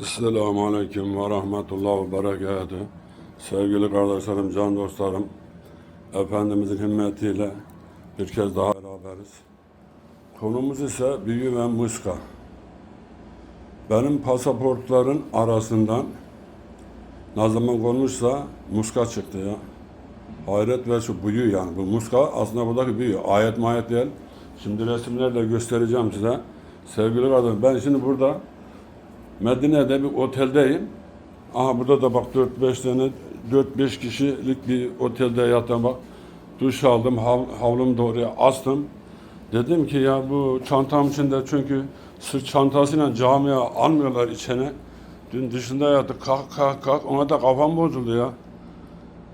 Esselamu Aleyküm ve Rahmetullah ve Berekatuhu. Sevgili kardeşlerim, can dostlarım, Efendimizin himmetiyle bir kez daha beraberiz. Konumuz ise büyü ve muska. Benim pasaportların arasından ne zaman konmuşsa muska çıktı ya. Hayret ve şu büyü yani. Bu muska aslında buradaki büyü. Ayet mayet değil. Şimdi resimlerle göstereceğim size. Sevgili kardeşim ben şimdi burada Medine'de bir oteldeyim. Aha burada da bak 4-5 tane 4-5 kişilik bir otelde yatan. Duş aldım, hav, havlumu da oraya astım. Dedim ki ya bu çantam içinde çünkü sırt çantasıyla camiye almıyorlar içine. Dün dışında yattık kalk kalk kalk ona da kafam bozuldu ya.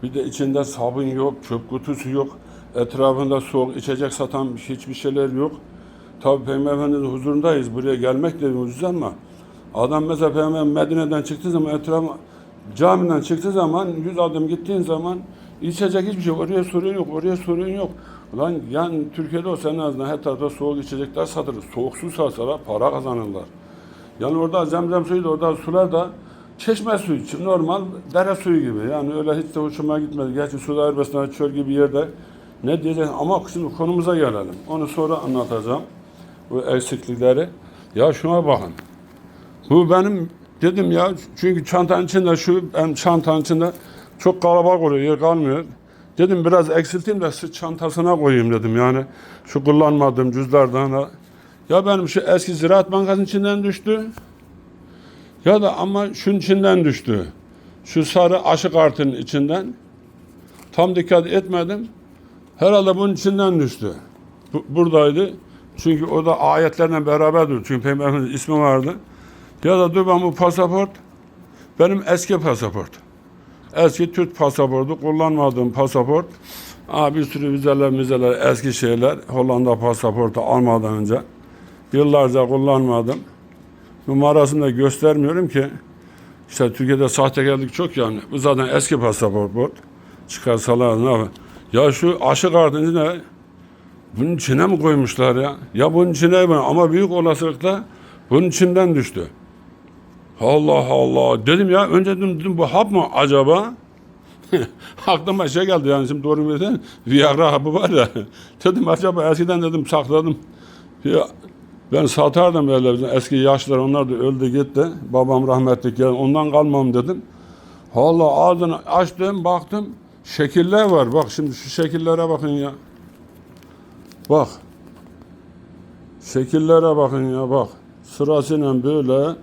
Bir de içinde sabun yok, çöp kutusu yok. Etrafında soğuk içecek satan hiçbir şeyler yok. Tabi Peygamber Efendimiz'in huzurundayız. Buraya gelmek de bir mucize ama adam mesela Peygamber Medine'den çıktığı zaman etraf camiden çıktığı zaman yüz adım gittiğin zaman içecek hiçbir şey. Oraya sorun yok, oraya sorun yok. Ulan yani Türkiye'de olsa en azından her tarafta soğuk içecekler satılır. Soğuk su satsalar para kazanırlar. Yani orada zemzem suyu da orada sular da çeşme suyu, normal dere suyu gibi. Yani öyle hiç de hoşuma gitmedi. Gerçi suda Erbestan'a çöl gibi yerde ne diyeceğim ama şimdi konumuza gelelim. Onu sonra anlatacağım. Bu eksiklikleri. Ya şuna bakın. Bu benim dedim ya çünkü çantanın içinde şu benim çantanın içinde çok kalabalık oluyor yer kalmıyor. Dedim biraz eksilteyim de sırt çantasına koyayım dedim yani. Şu kullanmadığım cüzlerden. Ya benim şu eski Ziraat Bankası'nın içinden düştü. Ya da ama şunun içinden düştü. Şu sarı aşı kartının içinden. Tam dikkat etmedim. Herhalde bunun içinden düştü. Bu- buradaydı. Çünkü o da ayetlerle beraber durdu. Çünkü Peygamberimizin ismi vardı. Ya da dur ben bu pasaport benim eski pasaport. Eski Türk pasaportu, kullanmadığım pasaport. Aa, bir sürü vizeler, vizeler, eski şeyler. Hollanda pasaportu almadan önce. Yıllarca kullanmadım. Numarasını da göstermiyorum ki. İşte Türkiye'de sahtekarlık çok yani. Bu zaten eski pasaport. Çıkarsalar ne yapar? Ya şu aşı kartını ne? Bunun içine mi koymuşlar ya? Ya bunun içine mi? Ama büyük olasılıkla bunun içinden düştü. Allah Allah. Dedim ya önce dedim, dedim bu hap mı acaba? Aklıma şey geldi yani şimdi doğru dedin? Viagra hapı var ya. dedim acaba eskiden dedim sakladım. Ya, ben satardım böyle bizim eski yaşlar onlar da öldü gitti. Babam rahmetli yani ondan kalmam dedim. Allah ağzını açtım baktım şekiller var. Bak şimdi şu şekillere bakın ya. Bak. Şekillere bakın ya bak. Sırasıyla böyle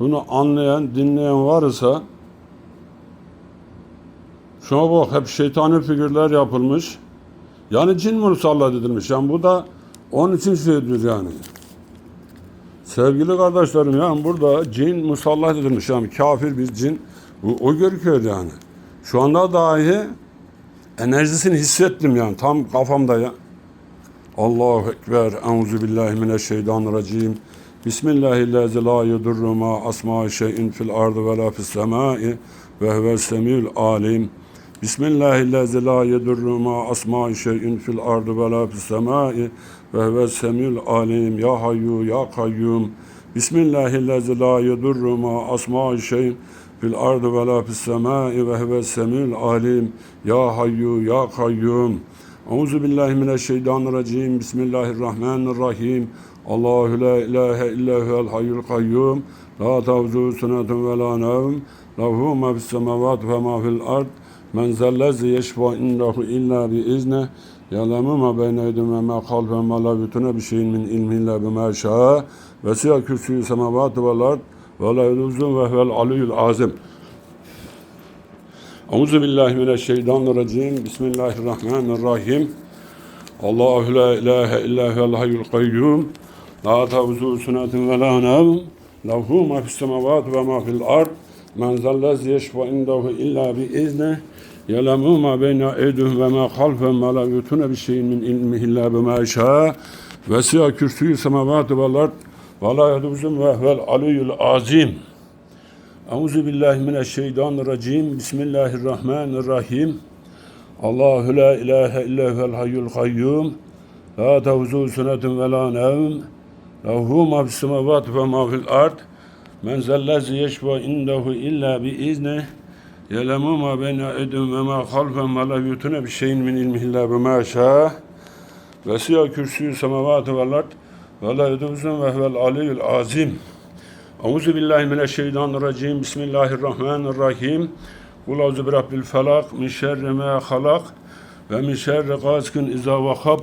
bunu anlayan, dinleyen varsa şuna bak hep şeytani figürler yapılmış. Yani cin musallat edilmiş. Yani bu da onun için söylüyor yani. Sevgili kardeşlerim yani burada cin musallat edilmiş. Yani kafir bir cin. Bu, o görüküyor yani. Şu anda dahi enerjisini hissettim yani tam kafamda ya. Allahu Ekber. Euzu billahi mineşşeytanirracim. Bismillahirrahmanirrahim. La yedurru ma asma şeyin fil ardı ve la fis semai ve huves semiyul alim. Bismillahirrahmanirrahim. La yedurru ma asma şeyin fil ardı ve la fis semai ve huves semiyul alim. Ya hayyu ya kayyum. Bismillahirrahmanirrahim. La yedurru ma asma şeyin fil ardı ve la fis semai ve huves semiyul alim. Ya hayyu ya kayyum. Euzu billahi mineşşeytanirracim. Bismillahirrahmanirrahim. Allahu la ilahe illa huvel hayyul kayyum. La tavzu sunetun ve la nevm. Lahu ma fis semavati ve ma fil ard. Men zellezi yeşfa indahu illa bi izne. Ya'lemu ma beyne eydihim ve ma halfehum ve la yutuna bi şeyin min ilmi illa bima şa'a. Ve siyah kürsüyü semavati vel ard. Ve la yuduzun ve huvel aliyyul azim. Euzu billahi mineşşeytanirracim. Bismillahirrahmanirrahim. Allahu la ilahe illa huvel hayyul kayyum. La tavzu sunetun ve la nevm. Lehu ma fis semavati ve ma fil ard. Men zellezi yeşfa indahu illa bi iznih. Ya'lemu ma beyne eydihim ve ma halfehum ve la yutuna bi şeyin min ilmihi illa bima şa'a. Ve siyah kürsüyü semavati vel ard. Ve la yeduzun ve huvel aliyyul azim. Euzu billahi mineşşeytanirracim. Bismillahirrahmanirrahim. Allahu la ilahe illa huvel hayyul kayyum. La tevzu sunetun ve la nevm. Lehu ma fis semavati ve ma fil ard. Men zellezi yeşfa indehu illa bi izni. Yelemu ma beyne edum ve ma halfen ve la yutune bir şeyin min ilmihi illa bima şâ. Ve siyah kürsüyü semavati vel ard. Ve la yuduzun ve huvel aliyyul azim. Euzu billahi mineşşeytanirracim. Bismillahirrahmanirrahim. Kul auzu bi rabbil felak min şerri ma halak ve min şerri gasikin iza vakab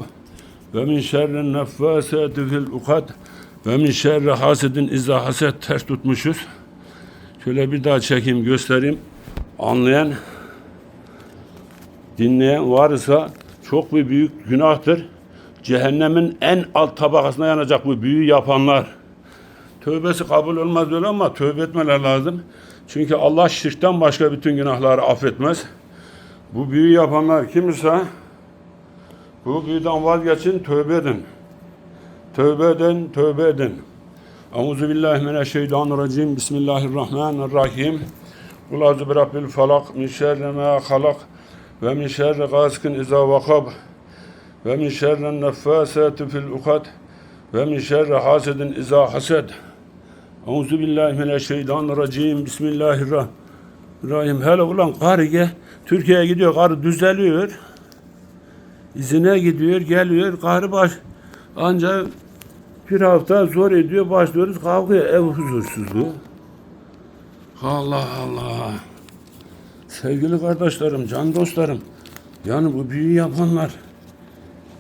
ve min şerri neffasati fil ukad ve min şerri hasidin iza haset ters tutmuşuz. Şöyle bir daha çekeyim göstereyim. Anlayan dinleyen varsa çok bir büyük günahtır. Cehennemin en alt tabakasına yanacak bu büyü yapanlar. Tövbesi kabul olmaz öyle ama tövbe etmeler lazım. Çünkü Allah şirkten başka bütün günahları affetmez. Bu büyü yapanlar kimse bu büyüden vazgeçin, tövbe edin. Tövbe edin, tövbe edin. Euzu billahi mineşşeytanirracim. Bismillahirrahmanirrahim. Kul azu bi rabbil felak min şerri ma halak ve min şerri gasikin iza vakab ve min şerri neffasati fil ukad ve min şerri hasedin iza hased. Euzu billahi mineşşeytanirracim. Bismillahirrahmanirrahim. Hele ulan karı ge Türkiye'ye gidiyor, karı düzeliyor. İzine gidiyor, geliyor, karı baş ancak bir hafta zor ediyor, başlıyoruz kavgaya, ev huzursuzluğu. Allah Allah. Sevgili kardeşlerim, can dostlarım. Yani bu büyü yapanlar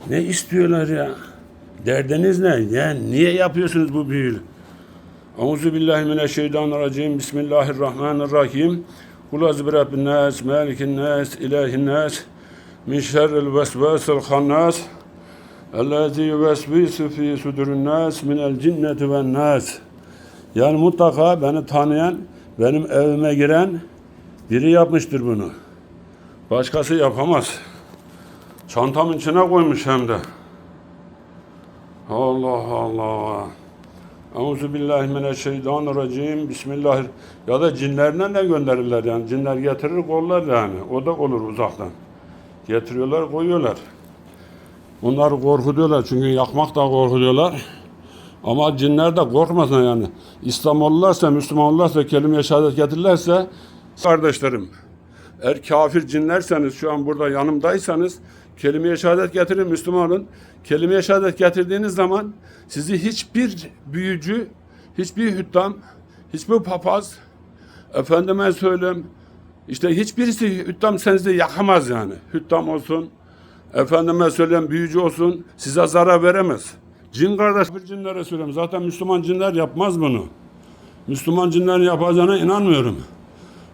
ne istiyorlar ya? Derdiniz ne? Ya niye yapıyorsunuz bu büyüyü? Euzu billahi mineşşeytanirracim. Bismillahirrahmanirrahim. Kul azbi rabbin nas, malikin nas, ilahin nas, min şerril vesvesil hannas. Yuvesvisu fî sudurun nas minel cinneti ven nas. Yani mutlaka beni tanıyan, benim evime giren biri yapmıştır bunu. Başkası yapamaz. Çantamın içine koymuş hem de. Allah Allah. Euzu billahi mineşşeytanirracim. Bismillah. Ya da cinlerden de gönderirler yani. Cinler getirir kollar yani. O da olur uzaktan. Getiriyorlar koyuyorlar. Bunları korkutuyorlar çünkü yakmak da korkutuyorlar. Ama cinler de korkmasın yani. İslam olurlarsa, Müslüman olurlarsa, kelime-i şehadet getirirlerse kardeşlerim eğer kafir cinlerseniz şu an burada yanımdaysanız kelime-i şehadet getirin Müslüman olun. Kelime-i şehadet getirdiğiniz zaman sizi hiçbir büyücü, hiçbir hüddam, hiçbir papaz, efendime söyleyeyim işte hiçbirisi hüddam senizi yakamaz yani. Hüddam olsun, efendime söyleyeyim büyücü olsun size zarar veremez. Cin kardeş bir cinlere söylüyorum. Zaten Müslüman cinler yapmaz bunu. Müslüman cinlerin yapacağına inanmıyorum.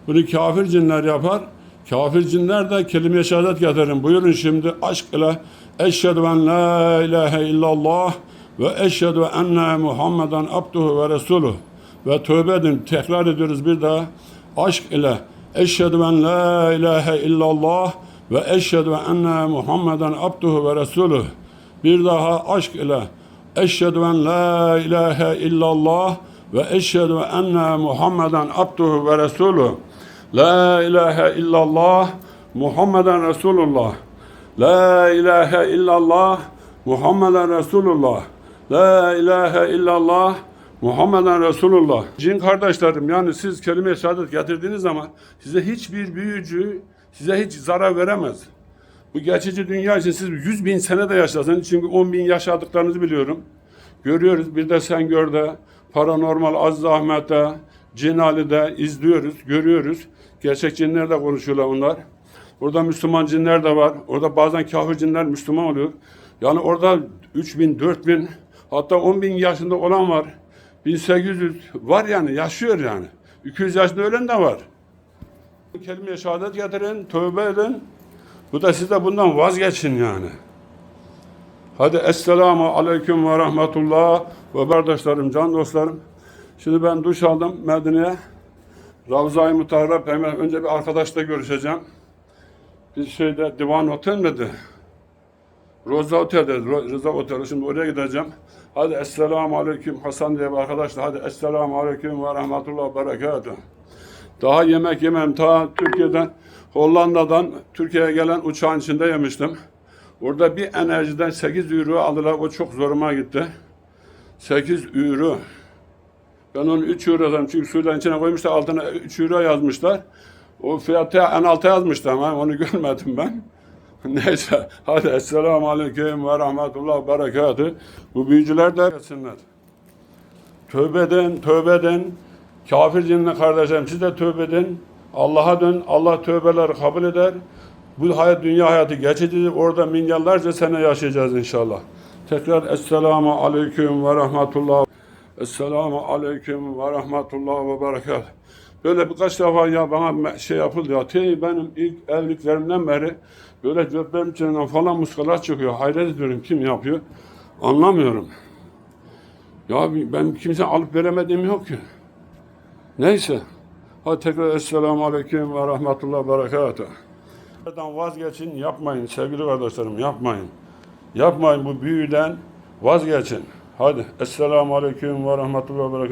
Bunu kafir cinler yapar. Kafir cinler de kelime-i şehadet getirin. Buyurun şimdi aşk ile eşhedü en la ilahe illallah ve eşhedü enne Muhammeden abduhu ve resuluh. Ve tövbe edin. Tekrar ediyoruz bir daha. Aşk ile eşhedü en la ilahe illallah ve eşhedü enne Muhammeden abduhu ve resuluh. Bir daha aşk ile eşhedü en la ilahe illallah ve eşhedü enne Muhammeden abduhu ve resuluh. La ilahe illallah Muhammeden Resulullah. La ilahe illallah Muhammeden Resulullah. La ilahe illallah Muhammeden Resulullah. Cin kardeşlerim yani siz kelime-i şehadet getirdiğiniz zaman size hiçbir büyücü size hiç zarar veremez. Bu geçici dünya için siz 100 bin sene de yaşasanız çünkü 10 bin yaşadıklarınızı biliyorum. Görüyoruz bir de sen gör de paranormal az zahmete, cinalide izliyoruz, görüyoruz. Gerçek cinler de konuşuyorlar onlar. Orada Müslüman cinler de var. Orada bazen kafir cinler Müslüman oluyor. Yani orada 3 bin, 4 bin hatta 10 bin yaşında olan var. 1800 var yani yaşıyor yani. 200 yaşında ölen de var. Kelime-i şehadet getirin, tövbe edin. Bu da siz de bundan vazgeçin yani. Hadi Esselamu Aleyküm ve Rahmetullah ve kardeşlerim, can dostlarım. Şimdi ben duş aldım Medine'ye. Ravza-i Mutarrab hemen önce bir arkadaşla görüşeceğim. Bir şeyde Divan Otel miydi? Roza Otel'de, Rıza Otel. Şimdi oraya gideceğim. Hadi Esselamu Aleyküm Hasan diye bir arkadaşla. Hadi Esselamu Aleyküm ve Rahmetullah Berekatuhu. Daha yemek yemem. Ta Türkiye'den, Hollanda'dan Türkiye'ye gelen uçağın içinde yemiştim. Orada bir enerjiden 8 euro aldılar. O çok zoruma gitti. 8 euro. Ben onu 3 euro yazdım. Çünkü suyla içine koymuşlar. Altına 3 euro yazmışlar. O fiyatı en alta yazmışlar ama onu görmedim ben. Neyse. Hadi. Esselamu Aleyküm ve Rahmetullah Berekatü. Bu büyücüler de gelsinler. Tövbe edin, tövbe edin. Kafir cinli kardeşlerim siz de tövbe edin. Allah'a dön. Allah tövbeleri kabul eder. Bu hayat dünya hayatı geçicidir. Orada milyarlarca sene yaşayacağız inşallah. Tekrar Esselamu Aleyküm ve Rahmetullah. Esselamu Aleyküm ve Rahmetullah ve Berekat. Böyle birkaç defa ya bana şey yapıldı ya. Benim ilk evliliklerimden beri böyle göbeğim içinden falan muskalar çıkıyor. Hayret ediyorum kim yapıyor. Anlamıyorum. Ya ben kimse alıp veremediğim yok ki. Neyse. Hadi tekrar Esselamu Aleyküm ve Rahmetullah Berekatuhu. Vazgeçin, yapmayın sevgili kardeşlerim, yapmayın. Yapmayın bu büyüden vazgeçin. Hadi. Esselamu Aleyküm ve Rahmetullah Berekatuhu.